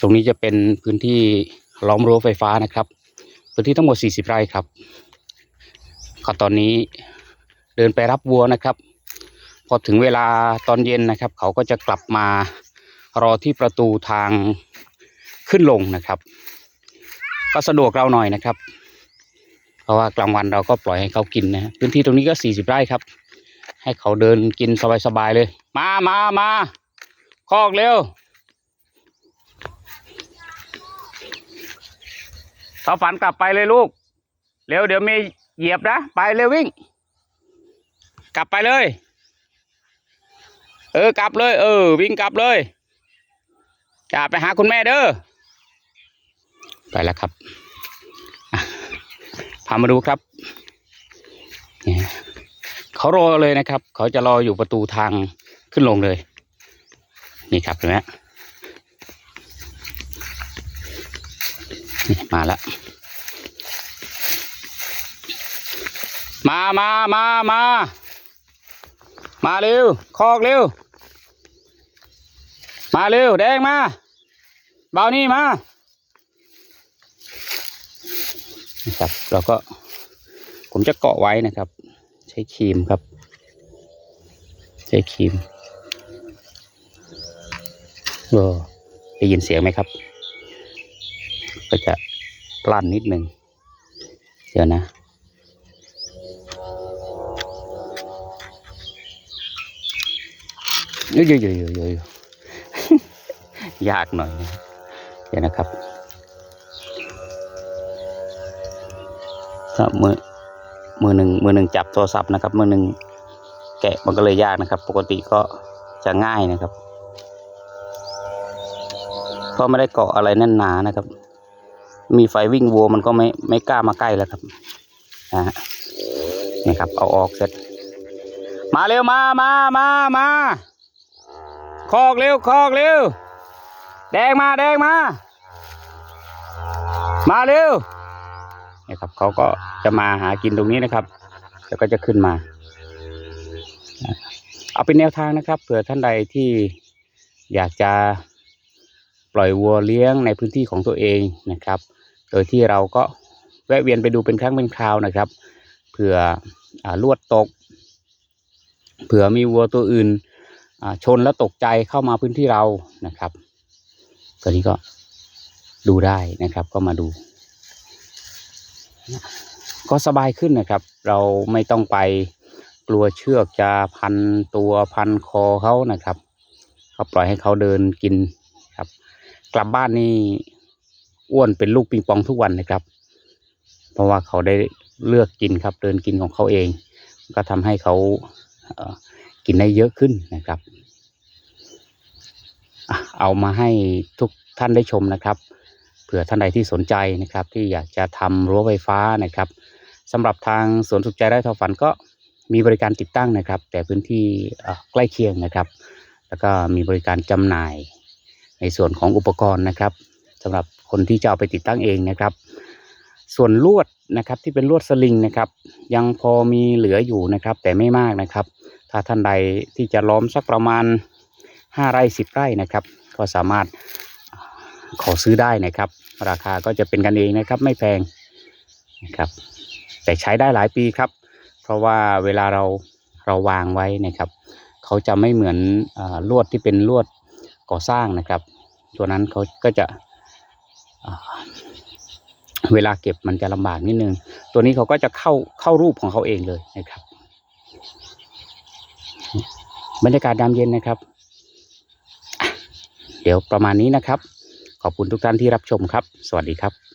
ตรงนี้จะเป็นพื้นที่ล้อมรั้วไฟฟ้านะครับ พื้นที่ทั้งหมด 40 ไร่ครับก็ตอนนี้เดินไปรับวัวนะครับ พอถึงเวลาตอนเย็นนะครับ เขาก็จะกลับมารอที่ประตูทางขึ้นลงนะครับ ก็สะดวกเราหน่อยนะครับ เพราะว่ากลางวันเราก็ปล่อยให้เขากินนะพื้นที่ตรงนี้ก็ 40 ไร่ครับ ให้เขาเดินกินสบายๆเลย มามามาคอกเร็ว เขาฝันกลับไปเลยลูก เร็วเดี๋ยวมีเหยียบนะ ไปเร็ววิ่ง กลับไปเลย เออกลับเลย เออ วิ่งกลับเลยจะไปหาคุณแม่เด้อ ไปแล้วครับ พามาดูครับเนี่ยเขารอเลยนะครับ เขาจะรออยู่ประตูทางขึ้นลงเลย นี่ครับเห็นไหม มาแล้วมามามามามาเร็ว คอกเร็ว มาเร็ว แดงมา เบานี่มานะครับเราก็ผมจะเกาะไว้นะครับ ใช้ครีมครับ ใช้ครีมเออได้ยินเสียงไหมครับ ก็จะลั่นนิดหนึ่งเดี๋ยวนะ เยอะๆๆๆยากหน่อยนะเดี๋ยวนะครับถ้ามือมือหนึ่งมือหนึ่งจับโทรศัพท์นะครับ มือหนึ่งแกะมันก็เลยยากนะครับ ปกติก็จะง่ายนะครับ ก็ไม่ได้เกาะอะไรแน่นหนานะครับ มีไฟวิ่งวัวมันก็ไม่ไม่กล้ามาใกล้แล้วครับนะฮะนี่ครับ เอาออกเสร็จ มาเร็วมามามามาคอกเร็วคอกเร็ว แดงมาแดงมา มาเร็วนี่ครับเขาก็จะมาหากินตรงนี้นะครับ แล้วก็จะขึ้นมา เอาเป็นแนวทางนะครับเผื่อท่านใดที่อยากจะปล่อยวัวเลี้ยงในพื้นที่ของตัวเองนะครับ โดยที่เราก็แวะเวียนไปดูเป็นครั้งเป็นคราวนะครับ เผื่ออลวดตก เผื่อมีวัวตัวอื่นชนแล้วตกใจเข้ามาพื้นที่เรานะครับ ตัวนี้ก็ดูได้นะครับ ก็มาดู ก็สบายขึ้นนะครับ เราไม่ต้องไปกลัวเชือกจะพันตัวพันคอเขานะครับก็ปล่อยให้เขาเดินกินครับ กลับบ้านนี่ อ้วนเป็นลูกปิงปองทุกวันนะครับ เพราะว่าเขาได้เลือกกินครับเดินกินของเขาเอง ก็ทำให้เขาเอกินได้เยอะขึ้นนะครับ เอามาให้ทุกท่านได้ชมนะครับเผื่อท่านใดที่สนใจนะครับ ที่อยากจะทำรั้วไฟฟ้านะครับสำหรับทางสวนสุขใจไร่ทอฝันก็มีบริการติดตั้งนะครับ แต่พื้นที่ใกล้เคียงนะครับ แล้วก็มีบริการจำหน่ายในส่วนของอุปกรณ์นะครับ สำหรับคนที่จะเอาไปติดตั้งเองนะครับ ส่วนลวดนะครับที่เป็นลวดสลิงนะครับ ยังพอมีเหลืออยู่นะครับ แต่ไม่มากนะครับ ถ้าท่านใดที่จะล้อมสักประมาณห้าไร่สิบไร่นะครับ ก็สามารถขอซื้อได้นะครับ ราคาก็จะเป็นกันเองนะครับ ไม่แพงนะครับ แต่ใช้ได้หลายปีครับ เพราะว่าเวลาเราเราวางไว้นะครับ เขาจะไม่เหมือนอลวดที่เป็นลวดก่อสร้างนะครับ ตัวนั้นเขาก็จะ เวลาเก็บมันจะลำบากนิดนึง ตัวนี้เขาก็จะเข้าเข้ารูปของเขาเองเลยนะครับ บรรยากาศยามเย็นนะครับ เดี๋ยวประมาณนี้นะครับ ขอบคุณทุกท่านที่รับชมครับ สวัสดีครับ